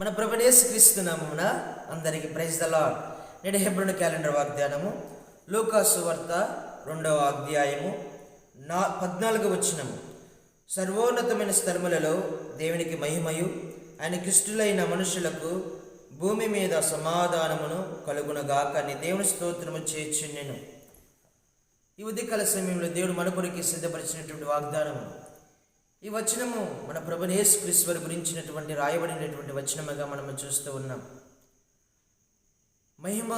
మన ప్రభుడేసు క్రీస్తు నామమున అందరికి ప్రైజ్ ద లార్డ్. నేడు హెబ్రోన్ క్యాలెండర్ వాగ్దానము లూకాసు వార్త రెండవ అధ్యాయము నా పద్నాలుగు వచ్చినము సర్వోన్నతమైన స్థలములలో దేవునికి మహిమయు ఆయన కిష్టులైన మనుషులకు భూమి మీద సమాధానమును కలుగునగాక అని దేవుని స్తోత్రము చేర్చున్నెను ఈ ఉదయకాల సమయంలో దేవుడు మన కొరికి సిద్ధపరిచినటువంటి వాగ్దానము. ఈ వచనము మన ప్రభు గురించినటువంటి రాయబడినటువంటి వచనముగా మనము చూస్తూ ఉన్నాం. మహిమ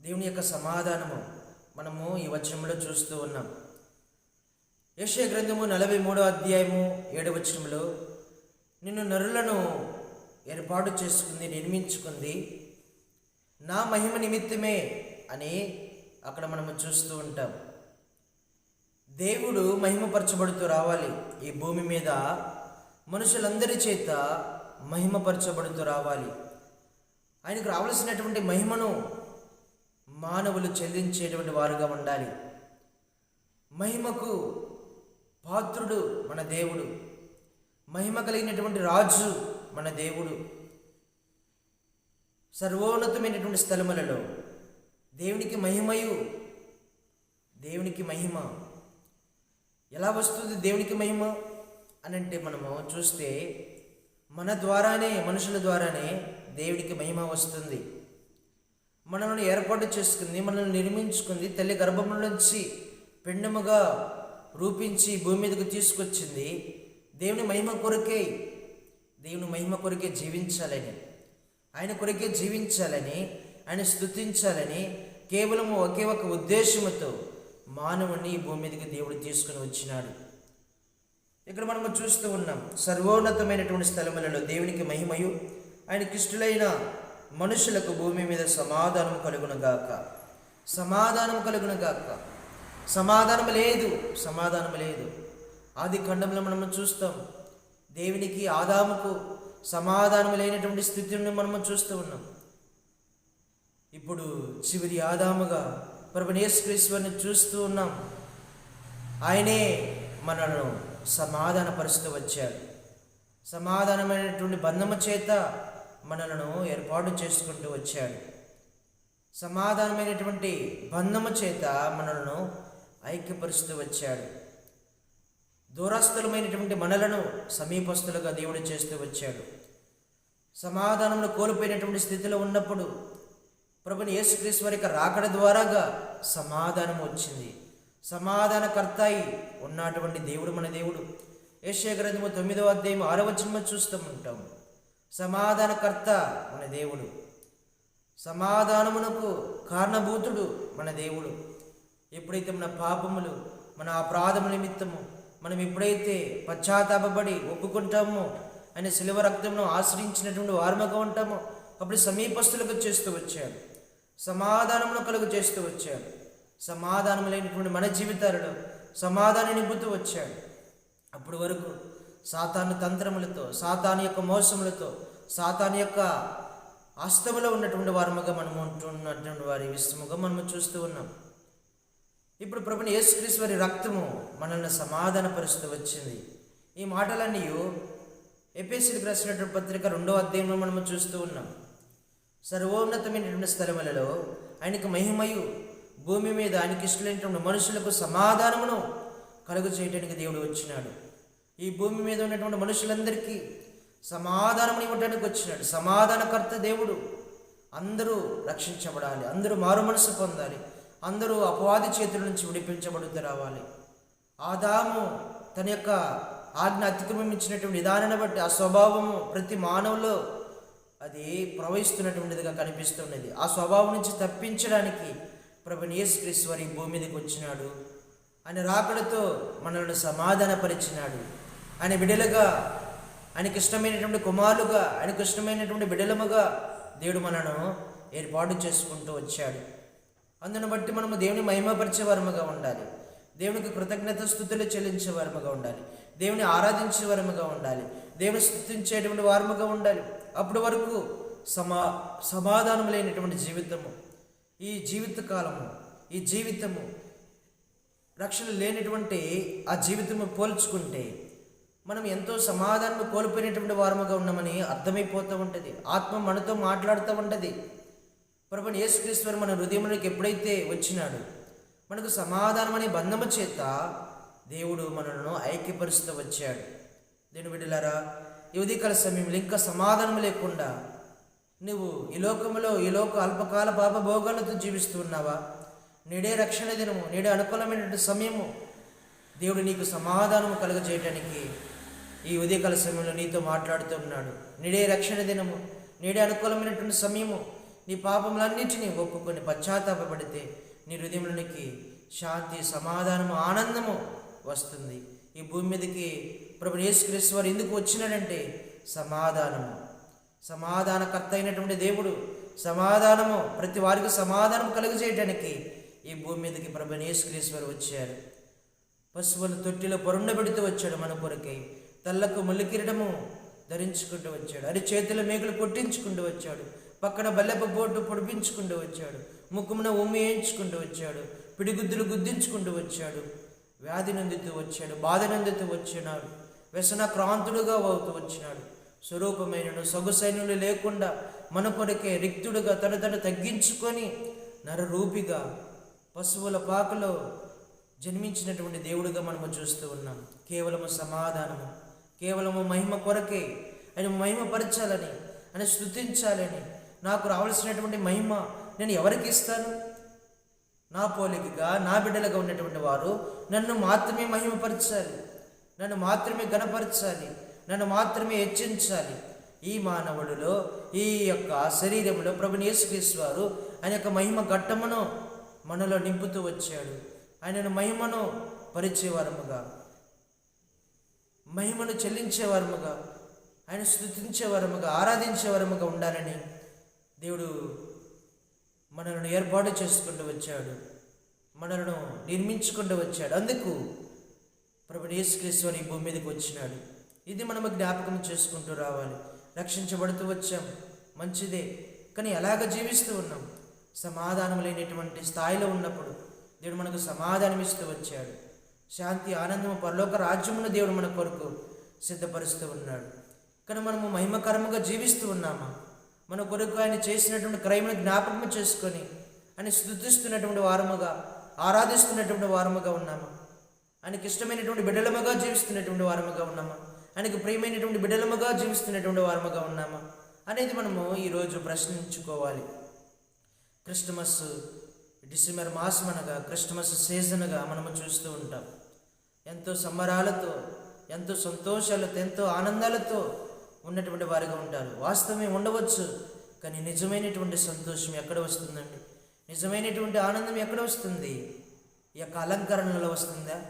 దేవుని యొక్క సమాధానము మనము ఈ వచనంలో చూస్తూ ఉన్నాం. యెషయా గ్రంథము నలభై మూడో అధ్యాయము ఏడవ వచనంలో నిన్ను నరులను ఏర్పాటు చేసుకుంది నిర్మించుకుంది నా మహిమ నిమిత్తమే అని అక్కడ మనము చూస్తూ ఉంటాం. దేవుడు మహిమపరచబడుతూ రావాలి. ఈ భూమి మీద మనుషులందరి చేత మహిమపరచబడుతూ రావాలి. ఆయనకు రావలసినటువంటి మహిమను మానవులు చెల్లించేటువంటి వారుగా ఉండాలి. మహిమకు పాత్రుడు మన దేవుడు. మహిమ కలిగినటువంటి రాజు మన దేవుడు. సర్వోన్నతమైనటువంటి స్థలములలో దేవునికి మహిమయు దేవునికి మహిమ. ఎలా వస్తుంది దేవునికి మహిమ అని అంటే మనము చూస్తే మన ద్వారానే మనుషుల ద్వారానే దేవుడికి మహిమ వస్తుంది. మనల్ని ఏర్పాటు చేసుకుంది మనల్ని నిర్మించుకుంది తల్లి గర్భం నుంచి పిండముగా రూపించి భూమి మీదకు తీసుకొచ్చింది. దేవుని మహిమ కొరకే దేవుని మహిమ కొరకే జీవించాలని ఆయన కొరకే జీవించాలని ఆయన స్తుతించాలని కేవలం ఒకే ఒక ఉద్దేశముతో మానవుని ఈ భూమి మీదకి దేవుడు తీసుకుని వచ్చినాడు. ఇక్కడ మనము చూస్తూ ఉన్నాం సర్వోన్నతమైనటువంటి స్థలములలో దేవునికి మహిమయు ఆయన కిష్టులైన మనుషులకు భూమి మీద సమాధానం కలుగునగాక సమాధానం కలుగునగాక సమాధానం లేదు సమాధానం లేదు. ఆది ఖండంలో మనము చూస్తాం దేవునికి ఆదాముకు సమాధానం లేనటువంటి స్థితిని మనము చూస్తూ ఉన్నాం. ఇప్పుడు చివరి ఆదాముగా ప్రభునేశ్వరిని చూస్తూ ఉన్నాం. ఆయనే మనను సమాధానపరుస్తూ వచ్చాడు. సమాధానమైనటువంటి బంధము చేత మనలను ఏర్పాటు చేసుకుంటూ వచ్చాడు. సమాధానమైనటువంటి బంధము చేత మనలను ఐక్యపరుస్తూ వచ్చాడు. దూరస్థులమైనటువంటి మనలను సమీపస్తులుగా దేవుడు చేస్తూ వచ్చాడు. సమాధానమును కోల్పోయినటువంటి స్థితిలో ఉన్నప్పుడు ప్రభుని యేసుక్రీస్తు వారి యొక్క రాకడ ద్వారాగా సమాధానం వచ్చింది. సమాధానకర్త అయి ఉన్నటువంటి దేవుడు మన దేవుడు. ఏషియా గ్రంథము తొమ్మిదవ అధ్యాయం ఆరవ వచనము చూస్తూ ఉంటాము. సమాధానకర్త మన దేవుడు. సమాధానమునకు కారణభూతుడు మన దేవుడు. ఎప్పుడైతే మన పాపములు మన అపరాధము నిమిత్తము మనం ఎప్పుడైతే పశ్చాత్తాపడి ఒప్పుకుంటామో ఆయన శిలువ రక్తమును ఆశ్రయించినటువంటి వారముగా ఉంటామో అప్పుడు సమీపస్తులకు చేస్తూ వచ్చాడు. సమాధానమును కలుగు చేస్తూ వచ్చాడు. సమాధానం లేనటువంటి మన జీవితాలలో సమాధానం నింపుతూ వచ్చాడు. అప్పటి వరకు సాతాను తంత్రములతో సాతాను యొక్క మోసములతో సాతాను యొక్క ఆస్తములో ఉన్నటువంటి వారముగా మనము ఉంటున్నటువంటి వారి విశ్వముగా మనము చూస్తూ ఉన్నాం. ఇప్పుడు ప్రభుని యేసుక్రీశ్వరి రక్తము మనల్ని సమాధానపరుస్తూ వచ్చింది. ఈ మాటలన్నీ ఎపిసిడికి రాసినటువంటి పత్రిక రెండో అధ్యాయంలో మనము చూస్తూ ఉన్నాం. సర్వోన్నతమైనటువంటి స్థలములలో ఆయనకు మహిమయు భూమి మీద ఆయనకి ఇష్టమైనటువంటి మనుషులకు సమాధానమును కలుగు చేయడానికి దేవుడు వచ్చినాడు. ఈ భూమి మీద ఉన్నటువంటి మనుషులందరికీ సమాధానం ఇవ్వడానికి వచ్చినాడు. సమాధానకర్త దేవుడు. అందరూ రక్షించబడాలి. అందరూ మారు మనసు పొందాలి. అందరూ అపవాది చేతుల నుంచి విడిపించబడుతూ రావాలి. ఆదాము తన యొక్క ఆజ్ఞ అతిక్రమించినటువంటి విధానాన్ని బట్టి ఆ స్వభావము ప్రతి మానవులో అది ప్రవహిస్తున్నటువంటిదిగా కనిపిస్తున్నది ఆ స్వభావం నుంచి తప్పించడానికి ప్రభు యేసుక్రీస్తు వారి భూమి మీదకి వచ్చినాడు. ఆయన రాకడతో మనల్ని సమాధానపరిచినాడు. ఆయన బిడలుగా ఆయనకి ఇష్టమైనటువంటి కుమారులుగా ఆయనకు ఇష్టమైనటువంటి బిడలముగా దేవుడు మనను ఏర్పాటు చేసుకుంటూ వచ్చాడు. అందును బట్టి మనము దేవుని మహిమపరిచే వరముగా ఉండాలి. దేవునికి కృతజ్ఞత స్థుతులు చెల్లించే వారముగా ఉండాలి. దేవుని ఆరాధించే వారముగా ఉండాలి. దేవుని స్థుతించేటువంటి వారముగా ఉండాలి. అప్పటి వరకు సమా సమాధానం లేనటువంటి జీవితము ఈ జీవిత కాలము ఈ జీవితము రక్షణ లేనటువంటి ఆ జీవితము పోల్చుకుంటే మనం ఎంతో సమాధానం కోల్పోయినటువంటి వారముగా ఉన్నామని అర్థమైపోతూ ఉంటుంది. ఆత్మ మనతో మాట్లాడుతూ ఉంటుంది. ప్రభుని యేసుక్రీశ్వరు మన హృదయంలోకి ఎప్పుడైతే వచ్చినాడు మనకు సమాధానం అనే బంధము చేత దేవుడు మనలను ఐక్యపరుస్తూ వచ్చాడు. దేని బిడ్డలారా ఈ సమయంలో ఇంకా సమాధానం లేకుండా నువ్వు ఈ లోకములో ఈ లోక అల్పకాల పాప భోగాలతో జీవిస్తూ ఉన్నావా? నేడే రక్షణ దినము నేడే అనుకూలమైనటువంటి సమయము. దేవుడు నీకు సమాధానము కలుగజేయటానికి ఈ ఉదయకాల సమయంలో నీతో మాట్లాడుతూ ఉన్నాడు. నేడే రక్షణ దినము నేడే అనుకూలమైనటువంటి సమయము. నీ పాపములన్నింటినీ ఒప్పుకొని పశ్చాత్తాపడితే నీ హృదయంలోనికి శాంతి సమాధానము ఆనందము వస్తుంది. ఈ భూమి మీదకి ప్రభు యేసుక్రీస్తు వారు ఎందుకు వచ్చినాడంటే సమాధానము. సమాధానకర్త అయినటువంటి దేవుడు సమాధానము ప్రతి వారికి సమాధానం కలుగజేయటానికి ఈ భూమి మీదకి ప్రభు యేసుక్రీశ్వరు వచ్చారు. పశువుల తొట్టిలో పొరుండబెడుతూ వచ్చాడు మన కొరకై. తల్లకు ముల్లికిరడము ధరించుకుంటూ వచ్చాడు. అరి చేతుల మేకులు కొట్టించుకుంటూ వచ్చాడు. పక్కన బల్లెప బోటు పొడిపించుకుంటూ వచ్చాడు. ముక్కుమున ఉమ్మి వేయించుకుంటూ వచ్చాడు. పిడిగుద్దులు గుద్దించుకుంటూ వచ్చాడు. వ్యాధి నందుతూ వచ్చాడు. బాధ నందుతూ వచ్చినాడు. వ్యసన క్రాంతుడుగా అవుతూ వచ్చినాడు. స్వరూపమైనను సొగసైనులు లేకుండా మన కొరకే రిక్తుడుగా తన తగ్గించుకొని నరరూపిగా పశువుల పాకలో జన్మించినటువంటి దేవుడిగా మనము చూస్తూ ఉన్నాం. కేవలము సమాధానము కేవలము మహిమ కొరకే ఆయన మహిమపరచాలని ఆయన స్థుతించాలని నాకు రావాల్సినటువంటి మహిమ నేను ఎవరికి ఇస్తాను? నా పోలికగా నా బిడ్డలుగా ఉన్నటువంటి వారు నన్ను మాత్రమే మహిమపరచాలి. నన్ను మాత్రమే గణపరచాలి నన్ను మాత్రమే హెచ్చించాలి. ఈ మానవుడిలో ఈ యొక్క శరీరంలో ప్రభుని యేసుక్రీస్తు వారు ఆయన యొక్క మహిమ ఘట్టమును మనలో నింపుతూ వచ్చాడు. ఆయనను మహిమను పరిచేవారముగా మహిమను చెల్లించేవారముగా ఆయన స్థుతించేవారముగా ఆరాధించేవారముగా ఉండాలని దేవుడు మనలను ఏర్పాటు చేసుకుంటూ వచ్చాడు. మనలను నిర్మించుకుంటూ వచ్చాడు. అందుకు ప్రభు యేసుక్రీస్తు అని భూమి మీదకి వచ్చినాడు. ఇది మనము జ్ఞాపకం చేసుకుంటూ రావాలి. రక్షించబడుతూ వచ్చాం. మంచిదే. కానీ ఎలాగ జీవిస్తూ ఉన్నాం? సమాధానం లేనటువంటి స్థాయిలో ఉన్నప్పుడు దేవుడు మనకు సమాధానం ఇస్తూ వచ్చాడు. శాంతి ఆనందము పరలోక రాజ్యమును దేవుడు మన కొరకు సిద్ధపరుస్తూ ఉన్నాడు. కానీ మనము మహిమకరముగా జీవిస్తూ ఉన్నామా? మన కొరకు ఆయన చేసినటువంటి క్రైమును జ్ఞాపకం చేసుకొని ఆయన స్థుతిస్తున్నటువంటి వారముగా ఆరాధిస్తున్నటువంటి వారముగా ఉన్నామా? ఆయనకి ఇష్టమైనటువంటి బిడ్డలముగా జీవిస్తున్నటువంటి వారముగా ఉన్నామా? ఆయనకు ప్రియమైనటువంటి బిడ్డలముగా జీవిస్తున్నటువంటి వారముగా ఉన్నామా? అనేది మనము ఈరోజు ప్రశ్నించుకోవాలి. క్రిస్టమస్ డిసెంబర్ మాసం అనగా క్రిస్టమస్ సీజన్గా మనము చూస్తూ ఉంటాం. ఎంతో సంబరాలతో ఎంతో సంతోషాలతో ఎంతో ఆనందాలతో ఉన్నటువంటి వారిగా ఉంటారు. వాస్తవమే ఉండవచ్చు కానీ నిజమైనటువంటి సంతోషం ఎక్కడ వస్తుందండి? నిజమైనటువంటి ఆనందం ఎక్కడ వస్తుంది? ఈ యొక్క అలంకరణలో వస్తుందా?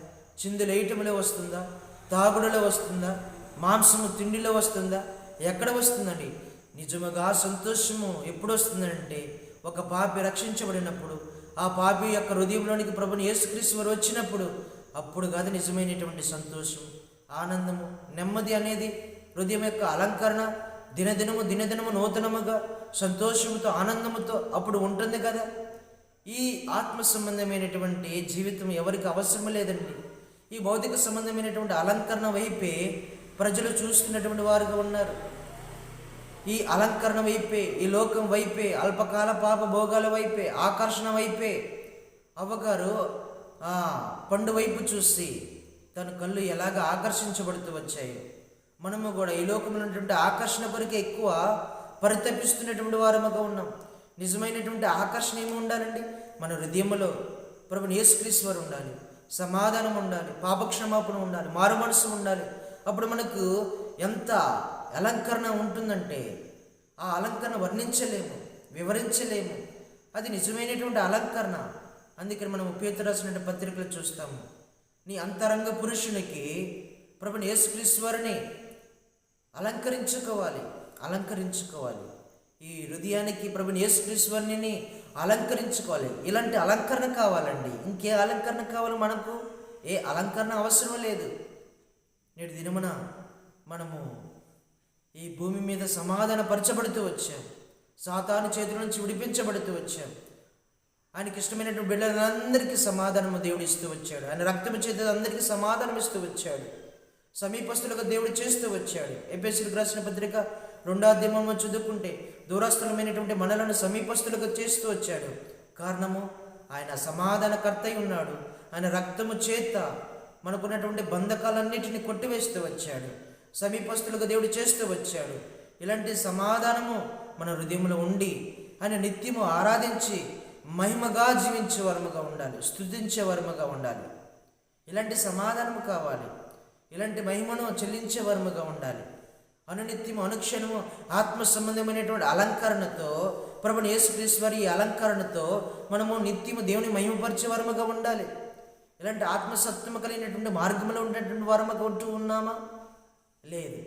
చిందులేయటములో వస్తుందా? తాగుడులో వస్తుందా? మాంసము తిండిలో వస్తుందా? ఎక్కడ వస్తుందండి? నిజముగా సంతోషము ఎప్పుడు వస్తుందంటే ఒక పాపి రక్షించబడినప్పుడు ఆ పాపి యొక్క హృదయంలోనికి ప్రభుని యేసుక్రీస్తు వారు వచ్చినప్పుడు అప్పుడు కాదు నిజమైనటువంటి సంతోషం ఆనందము నెమ్మది అనేది హృదయం యొక్క అలంకరణ దినదినము దినదినము నూతనముగా సంతోషముతో ఆనందముతో అప్పుడు ఉంటుంది కదా? ఈ ఆత్మ సంబంధమైనటువంటి జీవితం ఎవరికి అవసరం లేదండి. ఈ భౌతిక సంబంధమైనటువంటి అలంకరణ వైపే ప్రజలు చూస్తున్నటువంటి వారుగా ఉన్నారు. ఈ అలంకరణ వైపే ఈ లోకం వైపే అల్పకాల పాప భోగాల వైపే ఆకర్షణ వైపే అవ్వగారు ఆ పండు వైపు చూసి తన కళ్ళు ఎలాగ ఆకర్షించబడుతూ వచ్చాయో. మనము కూడా ఈ లోకంలో ఉన్నటువంటి ఆకర్షణ కొరకే ఎక్కువ పరితపిస్తున్నటువంటి వారముగా ఉన్నాం. నిజమైనటువంటి ఆకర్షణ ఏమి ఉండాలండి? మన హృదయంలో ప్రభు యేసుక్రీశ్వరు ఉండాలి. సమాధానం ఉండాలి పాపక్షమాపణ ఉండాలి మారు మనసు ఉండాలి. అప్పుడు మనకు ఎంత అలంకరణ ఉంటుందంటే ఆ అలంకరణ వర్ణించలేము వివరించలేము. అది నిజమైనటువంటి అలంకరణ. అందుకని మనం ఉపేత రాసినటువంటి పత్రికలు చూస్తాము. నీ అంతరంగ పురుషునికి ప్రభు యేసుక్రీశ్వరుని అలంకరించుకోవాలి అలంకరించుకోవాలి. ఈ హృదయానికి ప్రభుని యేసుక్రీశ్వరుని అలంకరించుకోవాలి. ఇలాంటి అలంకరణ కావాలండి. ఇంకే అలంకరణ కావాలి మనకు? ఏ అలంకరణ అవసరం లేదు. నేటి దినమున మనము ఈ భూమి మీద సమాధాన పరచబడుతూ వచ్చాం. సాతాను చేతుల నుంచి విడిపించబడుతూ వచ్చాం. ఆయనకి ఇష్టమైనటువంటి బిడ్డలందరికీ సమాధానము దేవుడు ఇస్తూ వచ్చాడు. ఆయన రక్తము చేత అందరికీ సమాధానం ఇస్తూ వచ్చాడు. సమీపస్తులకు దేవుడు చేస్తూ వచ్చాడు. ఎపిఎస్సీలకు రాసిన పత్రిక రెండో చదువుకుంటే దూరస్థలమైనటువంటి మనలను సమీపస్తులుగా చేస్తూ వచ్చాడు. కారణము ఆయన సమాధానకర్తయి ఉన్నాడు. ఆయన రక్తము చేత మనకున్నటువంటి బంధకాలన్నిటిని కొట్టివేస్తూ వచ్చాడు. సమీపస్తులుగా దేవుడు చేస్తూ వచ్చాడు. ఇలాంటి సమాధానము మన హృదయంలో ఉండి ఆయన నిత్యము ఆరాధించి మహిమగా జీవించే వరముగా ఉండాలి స్తుతించే వరముగా ఉండాలి. ఇలాంటి సమాధానము కావాలి. ఇలాంటి మహిమను చెల్లించే వరముగా ఉండాలి. అనునిత్యము అనుక్షణము ఆత్మ సంబంధమైనటువంటి అలంకరణతో ప్రభుని యేసుక్రీశ్వరి అలంకరణతో మనము నిత్యము దేవుని మహిమపరిచే వరముగా ఉండాలి. ఇలాంటి ఆత్మసత్వము కలిగినటువంటి మార్గంలో ఉండేటువంటి వరముగా ఉంటూ ఉన్నామా? లేదు.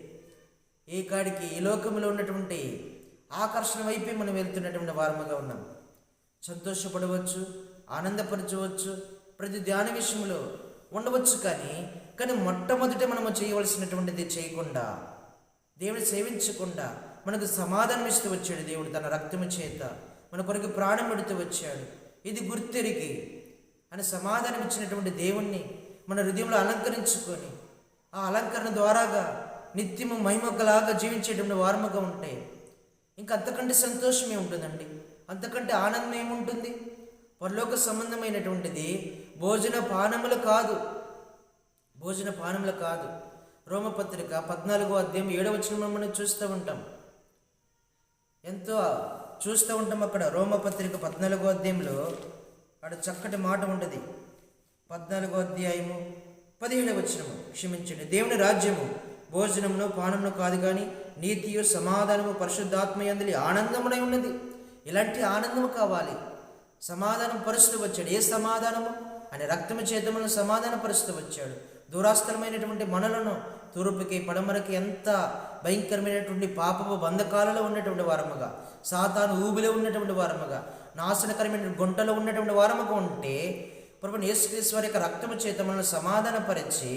ఏ కాడికి ఈ లోకంలో ఉన్నటువంటి ఆకర్షణ వైపే మనం వెళ్తున్నటువంటి వారముగా ఉన్నాం. సంతోషపడవచ్చు ఆనందపరచవచ్చు ప్రతి ధ్యాన విషయంలో ఉండవచ్చు కానీ కానీ మొట్టమొదట మనము చేయవలసినటువంటిది చేయకుండా దేవుని సేవించకుండా మనకు సమాధానం ఇస్తూ వచ్చాడు దేవుడు తన రక్తము చేత. మన కొరకు ప్రాణం పెడుతూ వచ్చాడు. ఇది గుర్తెరిగి అని సమాధానం ఇచ్చినటువంటి దేవుణ్ణి మన హృదయంలో అలంకరించుకొని ఆ అలంకరణ ద్వారాగా నిత్యము మహిమకలాగా జీవించేటువంటి వారముగా ఉంటే ఇంకా అంతకంటే సంతోషమే ఉంటుందండి. అంతకంటే ఆనందం ఏముంటుంది? పరలోక సంబంధమైనటువంటిది భోజన పానములు కాదు. భోజన పానములు కాదు. రోమపత్రిక పద్నాలుగో అధ్యాయం ఏడవ వచనం మనం చూస్తూ ఉంటాం. ఎంతో చూస్తూ ఉంటాం అక్కడ రోమపత్రిక పద్నాలుగో అధ్యాయంలో. అక్కడ చక్కటి మాట ఉంటుంది. పద్నాలుగో అధ్యాయము పదిహేడవ వచనము. క్షమించండి దేవుని రాజ్యము భోజనమును పానమును కాదు కానీ నీతియు సమాధానము పరిశుద్ధాత్మయందులి ఆనందమునై ఉన్నది. ఇలాంటి ఆనందము కావాలి? సమాధానం పరుస్తూ వచ్చాడు. ఏ సమాధానము? అని రక్తము చేతములను సమాధాన పరిస్థితి వచ్చాడు. దూరాస్థలమైనటువంటి మనలను తూర్పుకి పడమరకి ఎంత భయంకరమైనటువంటి పాపపు బంధకాలలో ఉన్నటువంటి వారముగా సాతాను ఊబిలో ఉన్నటువంటి వారముగా నాశనకరమైన గుంటలో ఉన్నటువంటి వారముగా ఉంటే ప్రభు యేసుక్రీశ్వరి యొక్క రక్తము చేత మనల్ని సమాధానపరిచి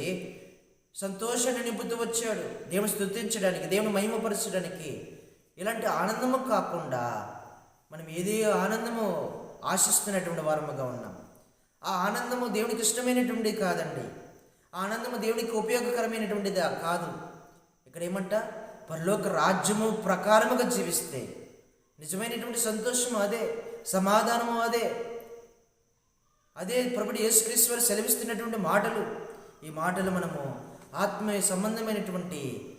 సంతోషాన్ని నింపుతూ వచ్చాడు. దేవుని స్థుతించడానికి దేవుని మహిమపరచడానికి ఇలాంటి ఆనందము కాకుండా మనం ఏదే ఆనందము ఆశిస్తున్నటువంటి వారముగా ఉన్నాం. ఆ ఆనందము దేవునికి ఇష్టమైనటువంటి కాదండి. ఆనందము దేవునికి ఉపయోగకరమైనటువంటిది కాదు. ఇక్కడ ఏమంట పరలోక రాజ్యము ప్రకారముగా జీవిస్తే. నిజమైనటువంటి సంతోషము అదే సమాధానము అదే. అదే ప్రభుడు యేసుక్రీశ్వరు సెలవిస్తున్నటువంటి మాటలు. ఈ మాటలు మనము ఆత్మీయ సంబంధమైనటువంటి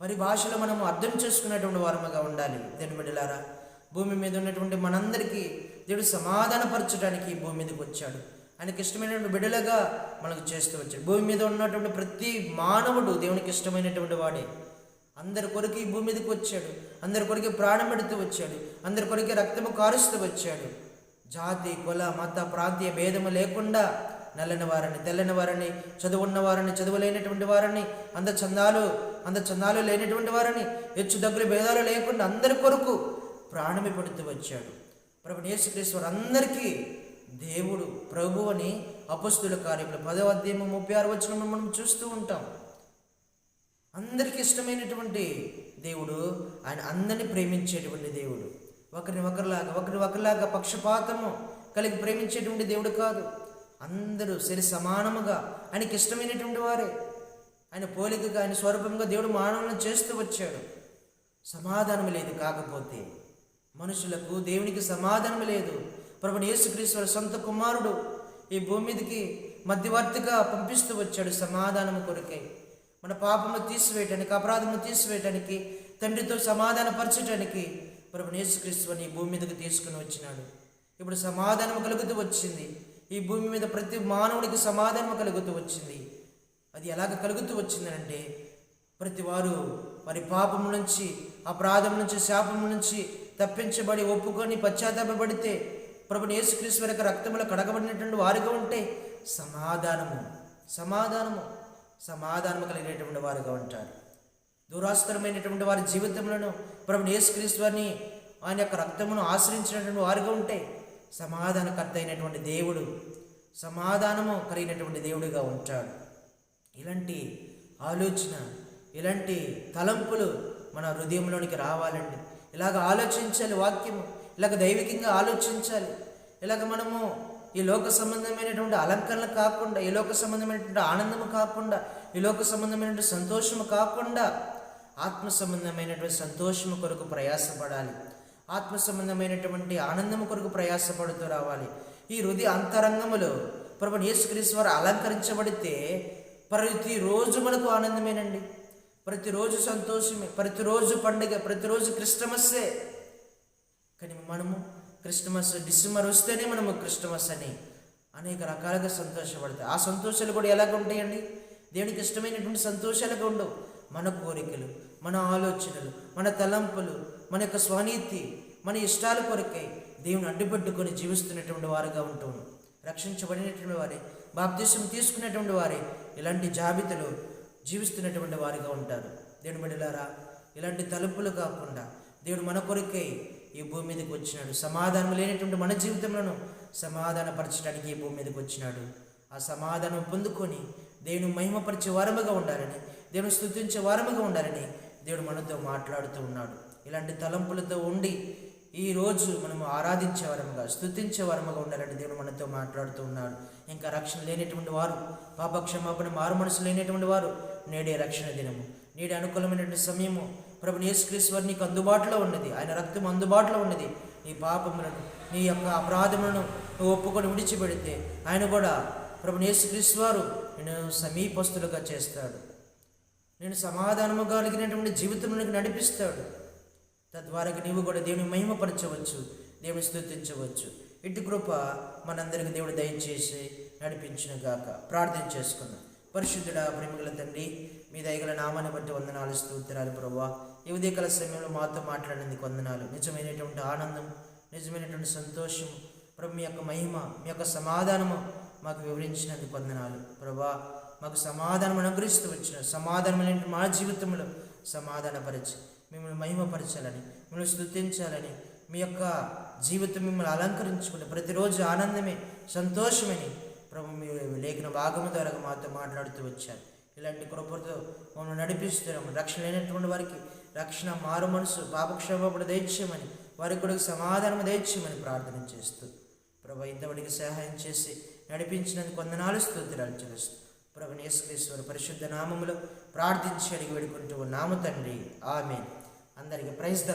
పరిభాషలో మనము అర్థం చేసుకునేటువంటి వారముగా ఉండాలి. దేని బిడ్డలారా భూమి మీద ఉన్నటువంటి మనందరికీ దేవుడు సమాధానపరచడానికి భూమి మీదకి వచ్చాడు. ఆయనకి ఇష్టమైనటువంటి బిడ్డలుగా మనకు చేస్తూ వచ్చాడు. భూమి మీద ఉన్నటువంటి ప్రతి మానవుడు దేవునికి ఇష్టమైనటువంటి వాడే. అందరి కొరకు ఈ భూమి మీదకి వచ్చాడు. అందరి కొరకు ప్రాణం పెడుతూ వచ్చాడు. అందరి కొరకు రక్తము కారుస్తూ వచ్చాడు. జాతి కుల మత ప్రాంతీయ భేదము లేకుండా నల్లని వారిని తెల్లని వారిని చదువున్న వారిని చదువులేనటువంటి వారిని అంత చందాలు అంత చందాలు లేనటువంటి వారిని హెచ్చు దగ్గర భేదాలు లేకుండా అందరి కొరకు ప్రాణమి పెడుతూ వచ్చాడు. ప్రభు యేసుక్రీశ్వరు అందరికీ దేవుడు ప్రభు అని అపస్తుల కార్యములు. పదవ అధ్యాయము ముప్పై ఆరు వచ్చిన మనం చూస్తూ ఉంటాం. అందరికి ఇష్టమైనటువంటి దేవుడు ఆయన అందరిని ప్రేమించేటువంటి దేవుడు. ఒకరిని ఒకరిలాగా ఒకరిని ఒకరిలాగా పక్షపాతము కలిగి ప్రేమించేటువంటి దేవుడు కాదు. అందరూ సరి సమానముగా ఆయనకి ఇష్టమైనటువంటి వారే. ఆయన పోలికగా ఆయన స్వరూపంగా దేవుడు మానవులను చేస్తూ వచ్చాడు. సమాధానం లేదు కాకపోతే మనుషులకు దేవునికి సమాధానం లేదు. ప్రభు యేసుక్రీశ్వర సొంత కుమారుడు ఈ భూమి మీదకి మధ్యవర్తిగా పంపిస్తూ వచ్చాడు సమాధానం కొరకై. మన పాపము తీసివేయటానికి అపరాధము తీసివేయటానికి తండ్రితో సమాధానపరచటానికి ప్రభు యేసుక్రీస్తుని ఈ భూమి మీదకి తీసుకుని వచ్చినాడు. ఇప్పుడు సమాధానం కలుగుతూ వచ్చింది. ఈ భూమి మీద ప్రతి మానవుడికి సమాధానం కలుగుతూ వచ్చింది. అది ఎలాగ కలుగుతూ వచ్చిందంటే ప్రతి వారు వారి పాపం నుంచి అపరాధం నుంచి శాపం నుంచి తప్పించబడి ఒప్పుకొని పశ్చాత్తాపడితే ప్రభుని యేసుక్రీస్తు యొక్క రక్తములో కడగబడినటువంటి వారుగా ఉంటే సమాధానము సమాధానము సమాధానము కలిగినటువంటి వారుగా ఉంటారు. దురాస్తరమైనటువంటి వారి జీవితంలో ప్రభుని యేసుక్రీస్తు వారిని ఆయన యొక్క రక్తమును ఆశ్రయించినటువంటి వారుగా ఉంటే సమాధానకర్త అయినటువంటి దేవుడు సమాధానము కలిగినటువంటి దేవుడిగా ఉంటాడు. ఇలాంటి ఆలోచన ఇలాంటి తలంపులు మన హృదయంలోనికి రావాలండి. ఇలాగ ఆలోచించాలి వాక్యము ఇలాగ దైవికంగా ఆలోచించాలి. ఇలాగ మనము ఈ లోక సంబంధమైనటువంటి అలంకరణ కాకుండా ఈ లోక సంబంధమైనటువంటి ఆనందము కాకుండా ఈ లోక సంబంధమైనటువంటి సంతోషము కాకుండా ఆత్మ సంబంధమైనటువంటి సంతోషము కొరకు ప్రయాసపడాలి. ఆత్మ సంబంధమైనటువంటి ఆనందము కొరకు ప్రయాసపడుతూ రావాలి. ఈ హృదయ అంతరంగములో ప్రభు యేసుక్రీస్తు వారు అలంకరించబడితే ప్రతిరోజు మనకు ఆనందమేనండి. ప్రతిరోజు సంతోషమే. ప్రతిరోజు పండుగ ప్రతిరోజు క్రిస్టమస్సే కానీ మనము క్రిస్టమస్ డిసెంబర్ వస్తేనే మనము క్రిస్టమస్ అని అనేక రకాలుగా సంతోషపడతాయి ఆ సంతోషాలు కూడా ఎలాగ ఉంటాయండి? దేవునికి ఇష్టమైనటువంటి సంతోషాలుగా ఉండవు. మన కోరికలు మన ఆలోచనలు మన తలంపులు మన యొక్క స్వనీతి మన ఇష్టాల కొరకై దేవుని అడ్డుపెట్టుకొని జీవిస్తున్నటువంటి వారుగా ఉంటాము రక్షించబడినటువంటి వారే బాప్తీసం తీసుకున్నటువంటి వారే ఇలాంటి జాబితాలు జీవిస్తున్నటువంటి వారిగా ఉంటారు. దేవుని బిడ్డలారా ఇలాంటి తలుపులు కాకుండా దేవుడు మన కొరకై ఈ భూమి మీదకి వచ్చినాడు. సమాధానం లేనటువంటి మన జీవితంలో సమాధానపరచడానికి ఈ భూమి మీదకి వచ్చినాడు. ఆ సమాధానం పొందుకొని దేవుని మహిమపరిచే వారముగా ఉండాలని దేవుని స్థుతించే వారముగా ఉండాలని దేవుడు మనతో మాట్లాడుతూ ఉన్నాడు. ఇలాంటి తలంపులతో ఉండి ఈ రోజు మనము ఆరాధించే వరముగా స్థుతించే వరముగా ఉండాలని దేవుడు మనతో మాట్లాడుతూ ఉన్నాడు. ఇంకా రక్షణ లేనటువంటి వారు పాపక్షమాపణ మారు మనసు లేనటువంటి వారు నేడే రక్షణ దినము. నేడే అనుకూలమైనటువంటి సమయము. ప్రభు యేసుక్రీస్తు నీకు అందుబాటులో ఉన్నది. ఆయన రక్తం అందుబాటులో ఉన్నది. నీ పాపములను నీ యొక్క అపరాధములను నువ్వు ఒప్పుకొని విడిచిపెడితే ఆయన కూడా ప్రభు యేసుక్రీస్తు వారు నేను సమీపస్తులుగా చేస్తాడు. నేను సమాధానము కలిగినటువంటి జీవితంలోకి నడిపిస్తాడు. తద్వారా నీవు కూడా దేవుని మహిమపరచవచ్చు దేవుని స్థుతించవచ్చు. ఇటు కృప మనందరికి దేవుడు దయచేసి నడిపించిన గాక ప్రార్థన చేసుకుందాం. పరిశుద్ధుడా ప్రేమగల తండ్రి మీ దయగల నామాన్ని బట్టి వందనాలు స్తోత్రాలు ప్రభావ ఈ ఉదయకాల సమయంలో మాతో మాట్లాడినందుకు వందనాలు. నిజమైనటువంటి ఆనందం నిజమైనటువంటి సంతోషం ప్రభు మీ యొక్క మహిమ మీ యొక్క సమాధానము మాకు వివరించినందుకు వందనాలు. ప్రభా మాకు సమాధానం అనుగ్రహిస్తూ వచ్చిన సమాధానం మా జీవితంలో సమాధానపరచి. మిమ్మల్ని మహిమపరచాలని మిమ్మల్ని స్థుతించాలని మీ యొక్క జీవితం మిమ్మల్ని అలంకరించుకుని ప్రతిరోజు ఆనందమే సంతోషమని ప్రభు మీ లేఖన భాగము ద్వారా మాతో మాట్లాడుతూ వచ్చారు. ఇలాంటి కృపతో మమ్మల్ని నడిపిస్తున్నాము రక్షణ లేనటువంటి వారికి రక్షణ మారు మనసు పాపక్షేమప్పుడు దయచేయమని వారి కొడుకు సమాధానం దయచేయమని ప్రార్థన చేస్తూ ప్రభు ఇంతవడికి సహాయం చేసి నడిపించినందుకు కొందనాలు స్తోత్రాలు చేస్తూ ప్రభు యేసుక్రీశ్వర పరిశుద్ధ నామములో ప్రార్థించి అడిగి వేడుకుంటూ నామ తండ్రి. ఆమె అందరికీ ప్రైజ్